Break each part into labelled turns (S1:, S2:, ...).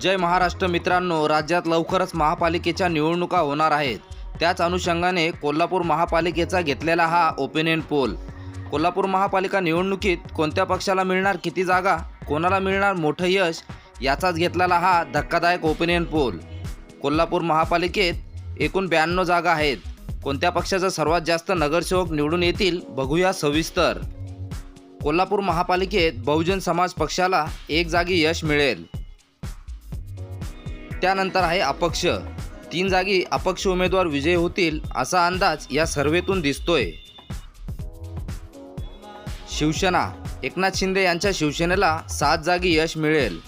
S1: जय महाराष्ट्र मित्रांनो राज्यात लवकरच महापालिकेच्या निवडणुका होणार आहेत. त्याच अनुषंगाने कोल्हापूर महापालिकेचा घेतलेला हा ओपिनियन पोल कोल्हापूर महापालिका निवडणुकीत कोणत्या पक्षाला मिळणार किती जागा कोणाला मिळणार मोठं यश याचाच घेतलेला हा धक्कादायक ओपिनियन पोल कोल्हापूर महापालिकेत एकूण ब्याण्णव जागा आहेत. कोणत्या पक्षाचा सर्वात जास्त नगरसेवक निवडून येतील बघूया सविस्तर. कोल्हापूर महापालिकेत बहुजन समाज पक्षाला एक जागी यश मिळेल. त्यानंतर आहे अपक्ष. तीन जागी अपक्ष उमेदवार विजयी होतील असा अंदाज या सर्वेतून दिसतोय. शिवसेना एकनाथ शिंदे यांच्या शिवसेनेला सात जागी यश मिळेल.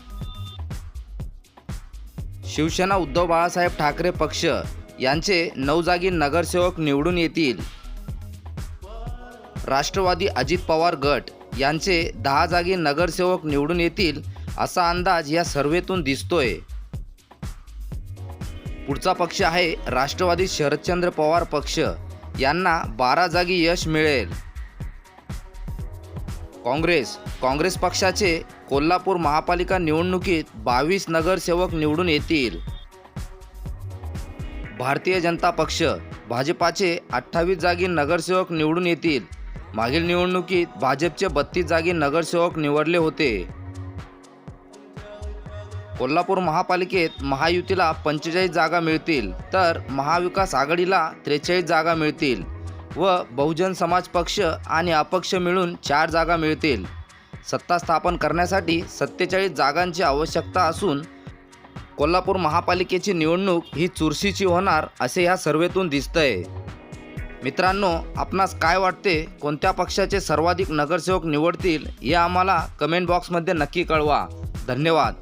S1: शिवसेना उद्धव बाळासाहेब ठाकरे पक्ष यांचे नऊ जागी नगरसेवक निवडून येतील. राष्ट्रवादी अजित पवार गट यांचे दहा जागी नगरसेवक निवडून येतील असा अंदाज या सर्वेतून दिसतोय. पुढचा पक्ष आहे राष्ट्रवादी शरदचंद्र पवार पक्ष. यांना बारा जागी यश मिळेल. काँग्रेस काँग्रेस पक्षाचे कोल्हापूर महापालिका निवडणुकीत बावीस नगरसेवक निवडून येतील. भारतीय जनता पक्ष भाजपाचे अठ्ठावीस जागी नगरसेवक निवडून येतील. मागील निवडणुकीत भाजपचे बत्तीस जागी नगरसेवक निवडले होते. कोल्हापूर महापालिकेत महायुतीला पंचेचाळीस जागा मिळतील तर महाविकास आघाडीला त्रेचाळीस जागा मिळतील व बहुजन समाज पक्ष आणि अपक्ष मिळून चार जागा मिळतील. सत्ता स्थापन करण्यासाठी सत्तेचाळीस जागांची आवश्यकता असून कोल्हापूर महापालिकेची निवडणूक ही चुरशीची होणार असे ह्या सर्वेतून दिसतंय. मित्रांनो आपणास काय वाटते? कोणत्या पक्षाचे सर्वाधिक नगरसेवक निवडतील? हे आम्हाला कमेंट बॉक्समध्ये नक्की कळवा. धन्यवाद.